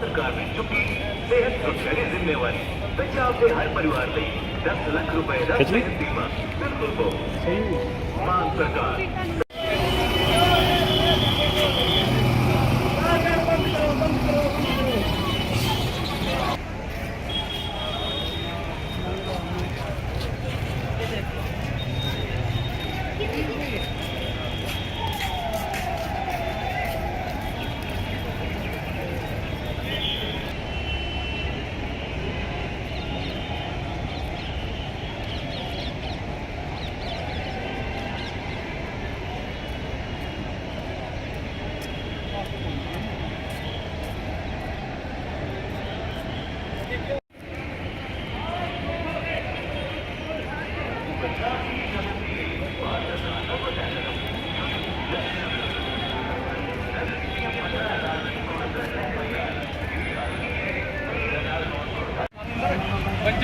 ਸਰਕਾਰ ਨੇ ਚੁੱਕੀ ਸਿਹਤ ਸੁਰੱਖਿਆ ਦੀ ਜ਼ਿੰਮੇਵਾਰੀ ਪੰਜਾਬ ਦੇ ਹਰ ਪਰਿਵਾਰ ਲਈ 10 ਲੱਖ ਰੁਪਏ ਦਾ ਸਿਹਤ ਬੀਮਾ ਬਿਲਕੁਲ ਸਹੀ ਮਾਨ ਸਰਕਾਰ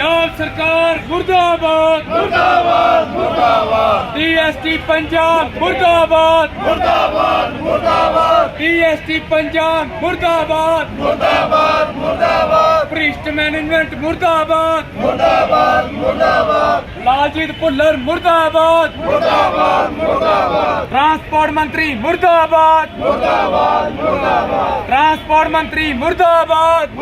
ਪੰਜਾਬ ਸਰਕਾਰ ਮੁਰਦਾਬਾਦ। ਮੁਰਦਾਬਾਦ ਮੁਰਦਾਬਾਦ। ਡੀਐਸਟੀ ਪੰਜਾਬ ਮੁਰਦਾਬਾਦ। ਮੁਰਦਾਬਾਦ ਮੁਰਦਾਬਾਦ। ਡੀਐਸਟੀ ਪੰਜਾਬ ਮੁਰਦਾਬਾਦ। ਮੁਰਦਾਬਾਦ ਮੁਰਦਾਬਾਦ। ਭ੍ਰਿਸ਼ਟ ਮੈਨੇਜਮੈਂਟ ਮੁਰਦਾਬਾਦ। ਮੁਰਦਾਬਾਦ ਮੁਰਦਾਬਾਦ। ਲਾਲਜੀਤ ਭੁੱਲਰ ਮੁਰਦਾਬਾਦ। ਮੁਰਦਾਬਾਦ ਮੁਰਦਾਬਾਦ। ਟਰਾਂਸਪੋਰਟ ਮੰਤਰੀ ਮੁਰਦਾਬਾਦ। ਮੁਰਦਾਬਾਦ ਮੁਰਦਾਬਾਦ। ਟਰਾਂਸਪੋਰਟ ਮੰਤਰੀ ਮੁਰਦਾਬਾਦ।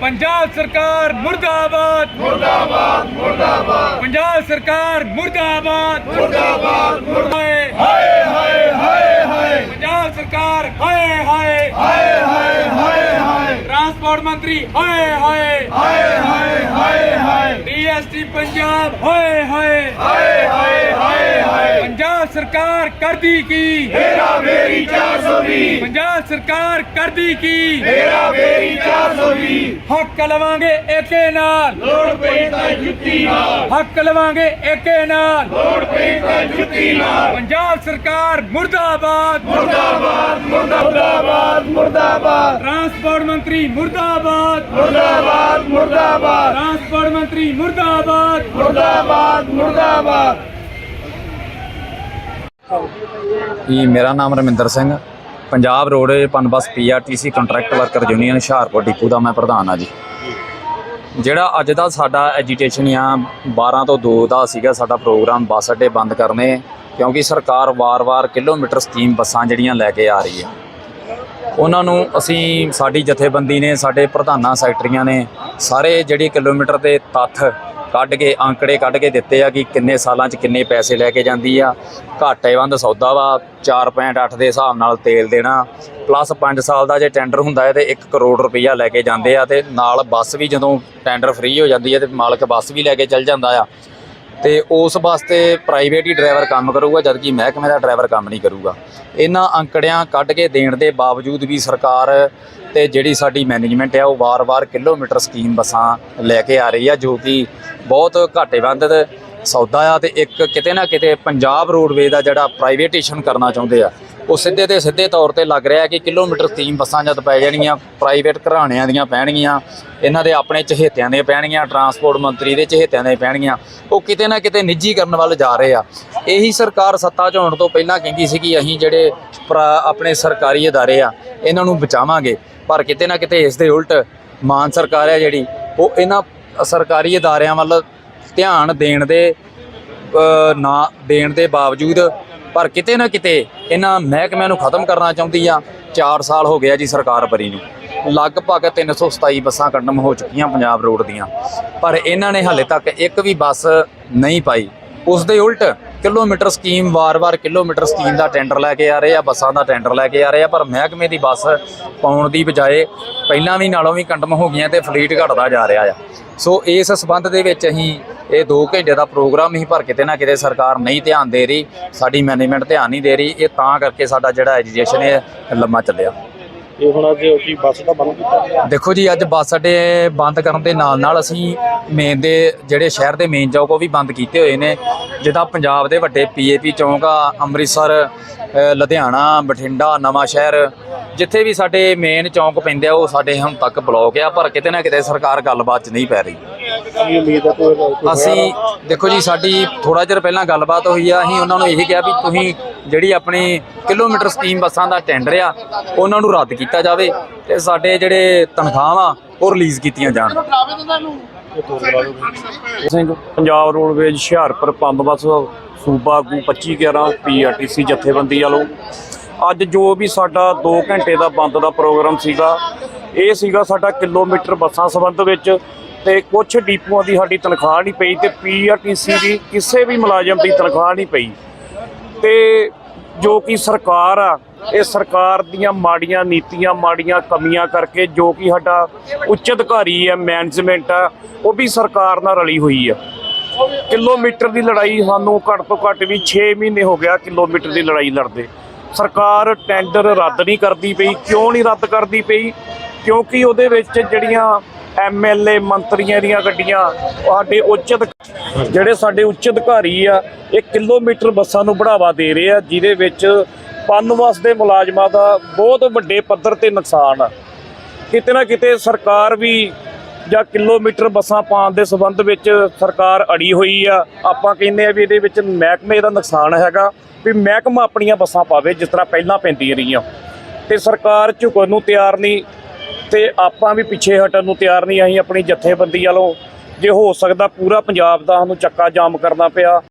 ਪੰਜਾਬ ਸਰਕਾਰ ਮੁਰਦਾਬਾਦ। ਮੁਰਦਾਬਾਦ ਮੁਰਦਾਬਾਦ। ਪੰਜਾਬ ਸਰਕਾਰ ਮੁਰਦਾਬਾਦ। ਮੁਰਦਾਬਾਦ ਮੁਰਦਾਬਾਦ। ਹਾਏ ਹਾਏ ਹਾਏ ਹਾਏ ਪੰਜਾਬ ਸਰਕਾਰ ਹਾਏ। ਹਾਏ ਹਾਏ ਹਾਏ। ਟਰਾਂਸਪੋਰਟ ਮੰਤਰੀ? ਹਾਏ ਹਾਏ। ਹਾਏ ਹਾਏ ਹਾਏ ਹਾਏ। ਡੀਐਸਟੀ ਪੰਜਾਬ ਹਾਏ ਹਾਏ। ਹਾਏ ਹਾਏ ਹਾਏ ਹਾਏ। ਪੰਜਾਬ ਸਰਕਾਰ ਕਰਦੀ ਕੀ? ਮੇਰਾ ਮੇਰੀ 420 ਪੰਜਾਬ ਸਰਕਾਰ ਕਰਦੀ ਕੀ? ਹੱਕ ਲਵਾਂਗੇ ਏਕੇ ਨਾਲ। ਲੋੜ ਪਈ ਤਾਂ ਜੁੱਤੀ ਨਾਲ। ਹੱਕ ਲਵਾਂਗੇ ਏਕੇ ਨਾਲ। ਲੋੜ ਪਈ ਤਾਂ ਜੁੱਤੀ ਨਾਲ। ਪੰਜਾਬ ਸਰਕਾਰ ਮੁਰਦਾਬਾਦ। ਮੁਰਦਾਬਾਦ ਮੁਰਦਾਬਾਦ ਮੁਰਦਾਬਾਦ। ਟਰਾਂਸਪੋਰਟ ਮੰਤਰੀ ਮੁਰਦਾਬਾਦ। ਮੁਰਦਾਬਾਦ ਮੁਰਦਾਬਾਦ। ਟਰਾਂਸਪੋਰਟ ਮੰਤਰੀ ਮੁਰਦਾਬਾਦ। ਮੁਰਦਾਬਾਦ ਮੁਰਦਾਬਾਦ। ਜੀ ਮੇਰਾ ਨਾਮ Raminder Singh. Punjab road Punbus PRTC contract worker union Hoshiarpur depot ਦਾ ਮੈਂ ਪ੍ਰਧਾਨ ਆ ਜੀ। ਜਿਹੜਾ ਅੱਜ ਦਾ ਸਾਡਾ ਐਜੀਟੇਸ਼ਨ ਆ 12 ਤੋਂ 2 ਦਾ ਸੀਗਾ ਸਾਡਾ ਪ੍ਰੋਗਰਾਮ ਬੱਸ ਅੱਡੇ ਬੰਦ ਕਰਨੇ, ਕਿਉਂਕਿ ਸਰਕਾਰ ਵਾਰ-ਵਾਰ ਕਿਲੋਮੀਟਰ ਸਕੀਮ ਬੱਸਾਂ ਜਿਹੜੀਆਂ ਲੈ ਕੇ ਆ ਰਹੀ ਹੈ। ਉਹਨਾਂ ਨੂੰ ਅਸੀਂ, ਸਾਡੀ ਜਥੇਬੰਦੀ ਨੇ, ਸਾਡੇ ਪ੍ਰਧਾਨਾਂ ਸੈਕਟਰੀਆਂ ਨੇ ਸਾਰੇ ਜਿਹੜੇ ਕਿਲੋਮੀਟਰ 'ਤੇ ਤੱਥ ਕੱਢ ਕੇ, ਅੰਕੜੇ ਕੱਢ ਕੇ ਦਿੱਤੇ ਆ ਕਿ ਕਿੰਨੇ ਸਾਲਾਂ 'ਚ ਕਿੰਨੇ ਪੈਸੇ ਲੈ ਕੇ ਜਾਂਦੀ ਆ। ਘਾਟੇਵੰਦ ਸੌਦਾ ਵਾ 4.8 ਦੇ ਹਿਸਾਬ ਨਾਲ ਤੇਲ ਦੇਣਾ। ਪਲੱਸ 5 ਸਾਲ ਦਾ ਜੇ ਟੈਂਡਰ ਹੁੰਦਾ ਹੈ ਤੇ 1 ਕਰੋੜ ਰੁਪਈਆ ਲੈ ਕੇ ਜਾਂਦੇ ਆ ਤੇ ਨਾਲ ਬੱਸ ਵੀ ਜਦੋਂ ਟੈਂਡਰ ਫ੍ਰੀ ਹੋ ਜਾਂਦੀ ਹੈ ਤੇ ਮਾਲਕ ਬੱਸ ਵੀ ਲੈ ਕੇ ਚੱਲ ਜਾਂਦਾ ਆ। ਤੇ ਉਸ ਵਾਸਤੇ ਪ੍ਰਾਈਵੇਟ ਹੀ ਡਰਾਈਵਰ ਕੰਮ ਕਰੂਗਾ, ਜਦਕਿ ਮਹਿਕਮੇ ਦਾ ਡਰਾਈਵਰ ਕੰਮ ਨਹੀਂ ਕਰੂਗਾ। ਇਹਨਾਂ ਅੰਕੜਿਆਂ ਕੱਢ ਕੇ ਦੇਣ ਦੇ ਬਾਵਜੂਦ ਵੀ ਸਰਕਾਰ ਤੇ ਜਿਹੜੀ ਸਾਡੀ ਮੈਨੇਜਮੈਂਟ ਆ, ਉਹ ਵਾਰ-ਵਾਰ ਕਿਲੋਮੀਟਰ ਸਕੀਮ ਬੱਸਾਂ ਲੈ ਕੇ ਆ ਰਹੀ ਆ, ਜੋ ਕਿ ਬਹੁਤ ਘਾਟੇਵੰਦ ਸੌਦਾ ਆ ਤੇ ਇੱਕ ਕਿਤੇ ਨਾ ਕਿਤੇ ਪੰਜਾਬ ਰੋਡਵੇ ਦਾ ਜਿਹੜਾ ਪ੍ਰਾਈਵੇਟੇਸ਼ਨ ਕਰਨਾ ਚਾਹੁੰਦੇ ਆ, ਉਹ ਸਿੱਧੇ ਤੇ ਸਿੱਧੇ ਤੌਰ ਤੇ ਲੱਗ ਰਿਹਾ ਕਿ ਕਿਲੋਮੀਟਰ ਸਕੀਮ ਬੱਸਾਂ ਜਦ ਪੈ ਜਾਣਗੀਆਂ ਪ੍ਰਾਈਵੇਟ ਘਰਾਣਿਆਂ ਦੀਆਂ ਪੈਣਗੀਆਂ, ਇਹਨਾਂ ਦੇ ਆਪਣੇ ਚਹੇਤਿਆਂ ਦੇ ਪੈਣਗੀਆਂ ਟਰਾਂਸਪੋਰਟ ਮੰਤਰੀ ਦੇ ਚਹੇਤਿਆਂ ਦੇ ਪੈਣਗੀਆਂ, ਉਹ ਕਿਤੇ ਨਾ ਕਿਤੇ ਨਿੱਜੀ ਕਰਨ ਵੱਲ ਜਾ ਰਹੇ ਆ। ਇਹੀ ਸਰਕਾਰ ਸੱਤਾ 'ਚ ਆਉਣ ਤੋਂ ਪਹਿਲਾਂ ਕਹਿੰਦੀ ਸੀ ਕਿ ਅਸੀਂ ਜਿਹੜੇ ਪ੍ਰਾ- ਆਪਣੇ ਸਰਕਾਰੀ ਅਦਾਰੇ ਆ, ਇਹਨਾਂ ਨੂੰ ਬਚਾਵਾਂਗੇ, ਪਰ ਕਿਤੇ ਨਾ ਕਿਤੇ ਇਸ ਦੇ ਉਲਟ ਮਾਨ ਸਰਕਾਰ ਹੈ ਜਿਹੜੀ, ਉਹ ਇਹਨਾਂ ਸਰਕਾਰੀ ਅਦਾਰਿਆਂ ਵੱਲ ਧਿਆਨ ਦੇਣ ਦੇ ਨਾ, ਦੇਣ ਦੇ ਬਾਵਜੂਦ ਪਰ ਕਿਤੇ ਨਾ ਕਿਤੇ ਇਹਨਾਂ ਮਹਿਕਮਿਆਂ ਨੂੰ ਖਤਮ ਕਰਨਾ ਚਾਹੁੰਦੀ ਆ। 4 ਸਾਲ ਹੋ ਗਿਆ ਜੀ ਸਰਕਾਰ ਬਰੀ ਨੂੰ। ਲਗਭਗ 327 ਬੱਸਾਂ ਕੰਡਮ ਹੋ ਚੁੱਕੀਆਂ ਪੰਜਾਬ ਰੋਡ ਦੀਆਂ। ਪਰ ਇਹਨਾਂ ਨੇ ਹਾਲੇ ਤੱਕ ਇੱਕ ਵੀ ਬੱਸ ਨਹੀਂ ਪਾਈ। ਉਸ ਦੇ ਉਲਟ ਕਿਲੋਮੀਟਰ ਸਕੀਮ ਵਾਰ-ਵਾਰ ਕਿਲੋਮੀਟਰ ਸਕੀਮ ਦਾ ਟੈਂਡਰ ਲੈ ਕੇ ਆ ਰਹੇ ਆ, ਬੱਸਾਂ ਦਾ ਟੈਂਡਰ ਲੈ ਕੇ ਆ ਰਹੇ ਆ, ਪਰ ਮਹਿਕਮੇ ਦੀ ਬੱਸ ਪਾਉਣ ਦੀ ਬਜਾਏ ਪਹਿਲਾਂ ਵੀ ਨਾਲੋਂ ਵੀ ਕੰਡਮ ਹੋ ਗਈਆਂ ਤੇ ਫਲੀਟ ਘਟਦਾ ਜਾ ਰਿਹਾ ਆ। ਸੋ ਇਸ ਸਬੰਧ ਦੇ ਵਿੱਚ ਅਸੀਂ ਇਹ 2 ਘੰਟੇ ਦਾ ਪ੍ਰੋਗਰਾਮ ਹੀ ਪਰ ਕਿਤੇ ਨਾ ਕਿਤੇ ਸਰਕਾਰ ਨਹੀਂ ਧਿਆਨ ਦੇ ਰਹੀ, ਸਾਡੀ ਮੈਨੇਜਮੈਂਟ ਧਿਆਨ ਨਹੀਂ ਦੇ ਰਹੀ, ਇਹ ਤਾਂ ਕਰਕੇ ਸਾਡਾ ਜਿਹੜਾ ਐਜੀਟੇਸ਼ਨ ਹੈ ਲੰਮਾ ਚੱਲਿਆ। ਇਹ ਹੁਣ ਅੱਜ ਕੀ ਬੱਸ ਦਾ ਬੰਦ ਕੀਤਾ। ਗਿਆ ਦੇਖੋ ਜੀ ਅੱਜ ਬੱਸ ਅੱਡੇ ਬੰਦ ਕਰਨ ਦੇ ਨਾਲ ਨਾਲ ਅਸੀਂ ਮੇਨ ਦੇ ਜਿਹੜੇ ਸ਼ਹਿਰ ਦੇ ਮੇਨ ਚੌਕ ਉਹ ਵੀ ਬੰਦ ਕੀਤੇ ਹੋਏ ਨੇ। ਜਿੱਦਾਂ ਪੰਜਾਬ ਦੇ ਵੱਡੇ ਪੀਏਪੀ ਚੌਂਕ ਆ ਅੰਮ੍ਰਿਤਸਰ ਲੁਧਿਆਣਾ ਬਠਿੰਡਾ ਨਵਾਂ ਸ਼ਹਿਰ ਜਿੱਥੇ ਵੀ ਸਾਡੇ ਮੇਨ ਚੌਂਕ ਪੈਂਦੇ ਆ ਉਹ ਸਾਡੇ ਹੁਣ ਤੱਕ ਬਲੌਕ ਆ ਪਰ ਕਿਤੇ ਨਾ ਕਿਤੇ ਸਰਕਾਰ ਗੱਲਬਾਤ 'ਚ ਨਹੀਂ ਪੈ ਰਹੀ। ਅਸੀਂ ਦੇਖੋ ਜੀ ਸਾਡੀ ਥੋੜਾ ਚਿਰ ਪਹਿਲਾਂ ਗੱਲਬਾਤ ਹੋਈ ਆ ਅਸੀਂ ਉਹਨਾਂ ਨੂੰ ਇਹ ਕਿਹਾ ਵੀ ਤੁਸੀਂ ਜਿਹੜੀ ਆਪਣੀ ਕਿਲੋਮੀਟਰ ਸਕੀਮ ਬੱਸਾਂ ਦਾ ਟੈਂਡਰ ਆ, ਉਹਨਾਂ ਨੂੰ ਰੱਦ ਕੀਤਾ ਜਾਵੇ ਤੇ ਸਾਡੇ ਜਿਹੜੇ ਤਨਖਾਹਾਂ ਉਹ ਰਿਲੀਜ਼ ਕੀਤੀਆਂ ਜਾਣ। ਸਿੰਘ, ਪੰਜਾਬ ਰੋਡਵੇਜ ਹੁਸ਼ਿਆਰਪੁਰ ਪੰਬਬਸ ਸੂਬਾ ਆਗੂ 2511 ਪੀਆਰਟੀਸੀ ਜਥੇਬੰਦੀ ਵਾਲੋ। ਅੱਜ ਜੋ ਵੀ ਸਾਡਾ 2 ਘੰਟੇ ਦਾ ਬੰਦ ਦਾ ਪ੍ਰੋਗਰਾਮ ਸੀਗਾ, ਇਹ ਸੀਗਾ ਸਾਡਾ ਕਿਲੋਮੀਟਰ ਬੱਸਾਂ ਸੰਬੰਧ ਵਿੱਚ ਤੇ ਕੁਝ ਡੀਪੂਆਂ ਦੀ ਸਾਡੀ ਤਨਖਾਹ ਨਹੀਂ ਪਈ ਤੇ ਪੀਆਰਟੀਸੀ ਦੀ ਕਿਸੇ ਵੀ ਮੁਲਾਜ਼ਮ ਦੀ ਤਨਖਾਹ ਨਹੀਂ ਪਈ। ਤੇ ਜੋ ਕਿ ਸਰਕਾਰ ਆ, ਇਹ ਸਰਕਾਰ ਦੀਆਂ ਮਾੜੀਆਂ ਨੀਤੀਆਂ, ਮਾੜੀਆਂ ਕਮੀਆਂ ਕਰਕੇ ਜੋ ਕਿ ਸਾਡਾ ਉੱਚ ਅਧਿਕਾਰੀ ਹੈ ਮੈਨੇਜਮੈਂਟ ਆ, ਉਹ ਵੀ ਸਰਕਾਰ ਨਾਲ ਰਲੀ ਹੋਈ ਆ। ਕਿਲੋਮੀਟਰ ਦੀ ਲੜਾਈ ਸਾਨੂੰ ਘੱਟ ਤੋਂ ਘੱਟ ਵੀ 6 ਮਹੀਨੇ ਹੋ ਗਿਆ ਕਿਲੋਮੀਟਰ ਦੀ ਲੜਾਈ ਲੜਦੇ। ਸਰਕਾਰ ਟੈਂਡਰ ਰੱਦ ਨਹੀਂ ਕਰਦੀ ਪਈ, ਕਿਉਂ ਨਹੀਂ ਰੱਦ ਕਰਦੀ ਪਈ? ਕਿਉਂਕਿ ਉਹਦੇ ਵਿੱਚ ਜਿਹੜੀਆਂ ਐਮਐਲਏ ਮੰਤਰੀਆਂ ਦੀਆਂ ਗੱਡੀਆਂ, ਸਾਡੇ ਉੱਚ ਅਧਿ- ਜਿਹੜੇ ਸਾਡੇ ਉੱਚ ਅਧਿਕਾਰੀ ਆ, ਇਹ ਕਿਲੋਮੀਟਰ ਬੱਸਾਂ ਨੂੰ ਬੜਾਵਾ ਦੇ ਰਹੇ ਆ, ਜਿਹਦੇ ਵਿੱਚ ਪਨਵਸ ਦੇ ਮੁਲਾਜ਼ਮਾਂ ਦਾ ਬਹੁਤ ਵੱਡੇ ਪੱਧਰ ਤੇ ਨੁਕਸਾਨ ਆ। ਕਿਤੇ ਨਾ ਕਿਤੇ ਸਰਕਾਰ ਵੀ ਜਾਂ ਕਿਲੋਮੀਟਰ ਬੱਸਾਂ ਪਾਉਣ ਦੇ ਸੰਬੰਧ ਵਿੱਚ ਸਰਕਾਰ ਅੜੀ ਹੋਈ ਆ। ਆਪਾਂ ਕਹਿੰਦੇ ਆ ਵੀ ਇਹਦੇ ਵਿੱਚ ਮਹਿਕਮੇ ਦਾ ਨੁਕਸਾਨ ਹੈਗਾ ਵੀ ਮਹਿਕਮਾ ਆਪਣੀਆਂ ਬੱਸਾਂ ਪਾਵੇ, ਜਿਸ ਤਰ੍ਹਾਂ ਪਹਿਲਾਂ ਪੈਂਦੀਆਂ ਰਹੀਆਂ। ਤੇ ਸਰਕਾਰ ਝੁਕਣ ਨੂੰ ਤਿਆਰ ਨਹੀਂ। ਤੇ ਆਪਾਂ ਵੀ ਪਿੱਛੇ ਹਟਣ ਨੂੰ ਤਿਆਰ ਨਹੀਂ, ਅਸੀਂ ਆਪਣੀ ਜਥੇਬੰਦੀ ਵੱਲੋਂ ਜੇ ਹੋ ਸਕਦਾ ਪੂਰਾ ਪੰਜਾਬ ਦਾ ਸਾਨੂੰ ਚੱਕਾ ਜਾਮ ਕਰਨਾ ਪਿਆ।